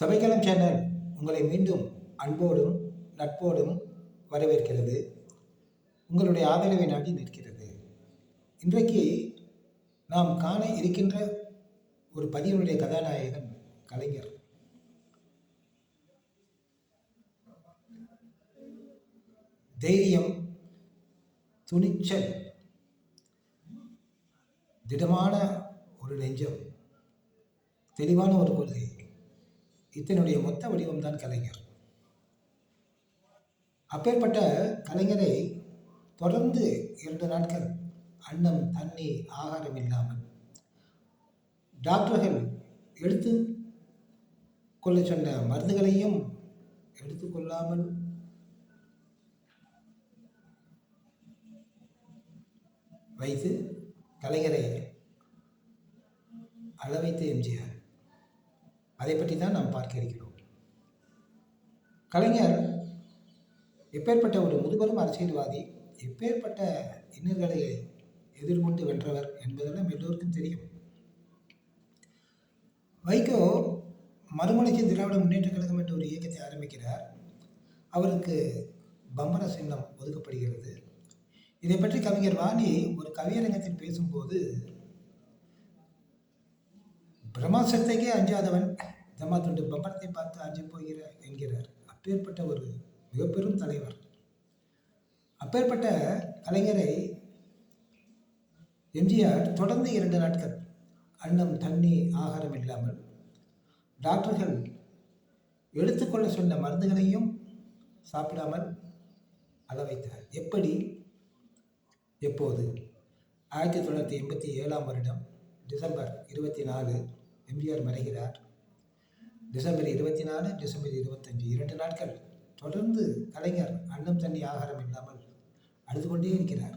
சபைக்கலம் channel உங்களை மீண்டும் அன்போடும் நட்போடும் வரவேற்கிறது. உங்களுடைய ஆதரவை நாடி நிற்கிறது. இன்றைக்கு நாம் காண இருக்கின்ற ஒரு பதிவினுடைய கதாநாயகன் கலைஞர். தைரியம் துணிச்சல் திடமான ஒரு நெஞ்சம். தெளிவான ஒரு கொள்கை. இதனுடைய மொத்த வடிவம்தான் கலைஞர். அப்பேற்பட்ட கலைஞரை தொடர்ந்து இரண்டு நாட்கள் அன்னம் தண்ணி ஆகாரம் இல்லாமல் டாக்டர்கள் எடுத்து கொள்ள சொன்ன மருந்துகளையும் எடுத்துக்கொள்ளாமல் வைத்து கலைஞரை அளவைத்து எம்ஜிஆர் அதை பற்றி தான் நாம் பார்க்க இருக்கிறோம். கலைஞர் எப்பேற்பட்ட ஒரு முதுபெரும் அரசியல்வாதி எப்பேற்பட்ட இன்னல்களை எதிர்கொண்டு வென்றவர் என்பதெல்லாம் எல்லோருக்கும் தெரியும். வைகோ மறுமலைக்கு திராவிட முன்னேற்ற கழகம் என்ற ஒரு இயக்கத்தை ஆரம்பிக்கிறார். அவருக்கு பம்பர சின்னம் ஒதுக்கப்படுகிறது. இதை பற்றி கவிஞர் வாணி ஒரு கவியரங்கத்தில் பேசும்போது பிரம்மாசத்தைக்கே அஞ்சாதவன் ஜமாத்துண்டு பம்பரத்தை பார்த்து அஞ்சு போகிற என்கிறார். அப்பேற்பட்ட ஒரு மிகப்பெரும் தலைவர். அப்பேற்பட்ட கலைஞரை எம்ஜிஆர் தொடர்ந்து இரண்டு நாட்கள் அன்னம் தண்ணி ஆகாரம் இல்லாமல் டாக்டர்கள் எடுத்துக்கொள்ள சொன்ன மருந்துகளையும் சாப்பிடாமல் அள வைத்தார் எப்படி? எப்போது? ஆயிரத்தி தொள்ளாயிரத்தி எண்பத்தி ஏழாம் வருடம் டிசம்பர் இருபத்தி நாலு எம்ஜிஆர் மறைகிறார். டிசம்பர் இருபத்தி நாலு டிசம்பர் இருபத்தஞ்சு இரண்டு நாட்கள் தொடர்ந்து கலைஞர் அன்னம் தண்ணி ஆகாரம் இல்லாமல் அழுது கொண்டே இருக்கிறார்.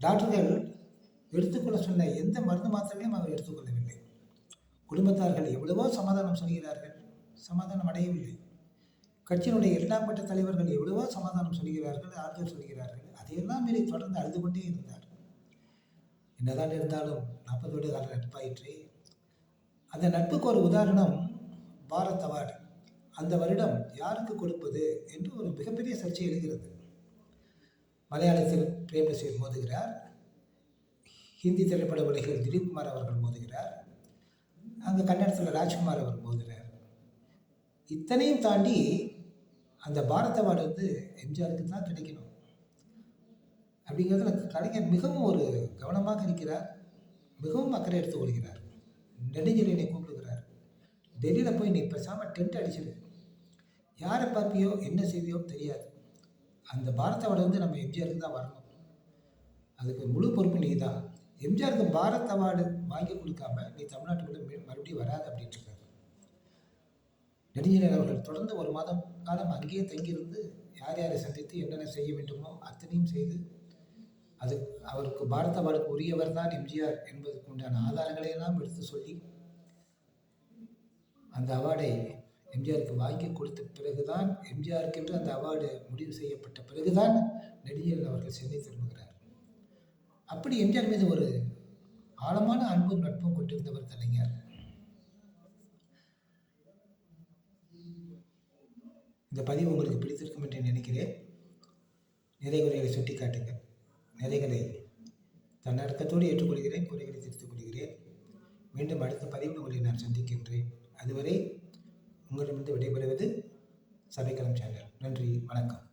டாக்டர்கள் எடுத்துக்கொள்ள சொன்ன எந்த மருந்து மாத்திரையும் அவர் எடுத்துக்கொள்ளவில்லை. குடும்பத்தார்கள் எவ்வளவோ சமாதானம் சொல்கிறார்கள் சமாதானம் அடையவில்லை. கட்சியினுடைய இரண்டாம் கட்ட தலைவர்கள் எவ்வளவோ சமாதானம் சொல்கிறார்கள் ஆறுதல் சொல்கிறார்கள் அதையெல்லாம் மீறி தொடர்ந்து அழுது கொண்டே இருந்தார். என்னதான் இருந்தாலும் நாற்பது வருட கால நட்பாயிற்றே அந்த நட்புக்கு ஒரு உதாரணம் பாரத் அவார்டு. அந்த வருடம் யாருக்கு கொடுப்பது என்று ஒரு மிகப்பெரிய சர்ச்சை எழுகிறது. மலையாளத்தில் பிரேம்நசீர் மோதுகிறார். ஹிந்தி திரைப்பட உலகில் திலீப் குமார் அவர்கள் மோதுகிறார். அங்கே கன்னடத்தில் ராஜ்குமார் அவர் மோதுகிறார். இத்தனையும் தாண்டி அந்த பாரத் அவார்டு வந்து எம்ஜிஆருக்கு தான் கிடைக்கணும். அப்படிங்கிறதுல கலைஞர் மிகவும் ஒரு கவனமாக இருக்கிறார். மிகவும் அக்கறை எடுத்து கொள்கிறார். நெடுஞ்செழியனை கூப்பிடுகிறார். டெல்லியில் போய் நீ பேசாமல் டென்ட் அடிச்சிடு யாரை பார்ப்பியோ என்ன செய்வியோ தெரியாது. அந்த பாரத் வந்து நம்ம எம்ஜிஆருக்கு தான் வரணும். அதுக்கு முழு பொறுப்பு நீ தான் எம்ஜிஆருக்கு பாரத் அவார்டு வாங்கி கொடுக்காம நீ தமிழ்நாட்டுக்குள்ளே மறுபடியும் வராது அப்படின்ட்டு இருக்காரு நெடுஞ்செழியன் அவர்கள் தொடர்ந்து ஒரு மாதம் காலம் அங்கேயே தங்கியிருந்து யார் யாரை சந்தித்து என்னென்ன செய்ய வேண்டுமோ அத்தனையும் செய்து அது அவருக்கு பாரத அவார்டுக்கு உரியவர் தான் எம்ஜிஆர் என்பதற்கு உண்டான ஆதாரங்களை எல்லாம் எடுத்து சொல்லி அந்த அவார்டை எம்ஜிஆருக்கு வாங்கி கொடுத்த பிறகுதான் எம்ஜிஆருக்கு என்று அந்த அவார்டு முடிவு செய்யப்பட்ட பிறகுதான் நெடுஞ்செழியன் அவர்கள் சென்னை திரும்புகிறார். அப்படி எம்ஜிஆர் மீது ஒரு ஆழமான அன்பும் நட்பும் கொண்டிருந்தவர் கலைஞர். இந்த பதிவு உங்களுக்கு பிடித்திருக்கும் என்று நினைக்கிறேன். நிறைவுரைகளை சுட்டி காட்டுங்கள் நிலைகளை தன்னடக்கத்தோடு ஏற்றுக்கொள்கிறேன் குறைகளை திருத்திக் கொள்கிறேன். மீண்டும் அடுத்த பதிவில் உங்களை நான் சந்திக்கின்றேன். அதுவரை உங்களிடமிருந்து விடைபெறுவது சபைக்கலம் சேனல். நன்றி வணக்கம்.